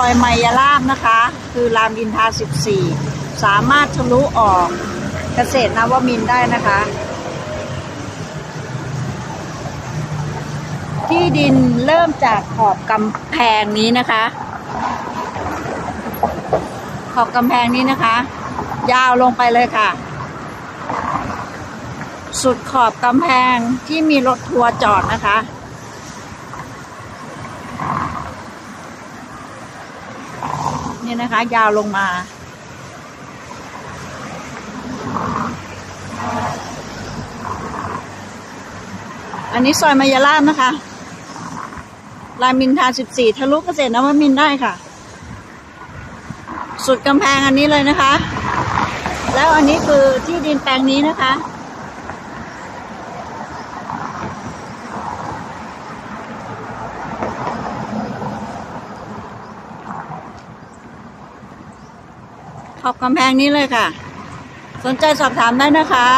อยไมยราบนะคะ คือรามอินทา 14 สามารถทะลุออกเกษตรนวมินได้นะคะ ที่ดินเริ่มจากขอบกำแพงนี้นะคะ ขอบกำแพงนี้นะคะ ยาวลงไปเลยค่ะ สุดขอบกำแพงที่มีรถทัวร์จอดนะคะ นี่นะคะ ยาวลงมา อันนี้ซอยมายาลาบนะคะรามินทรา14ทะลุเกษตรนวมินได้ค่ะ สุดกำแพงอันนี้เลยนะคะ แล้วอันนี้คือที่ดินแปลงนี้นะคะ ขอบกำแพงนี้เลยค่ะ สนใจสอบถามได้นะคะ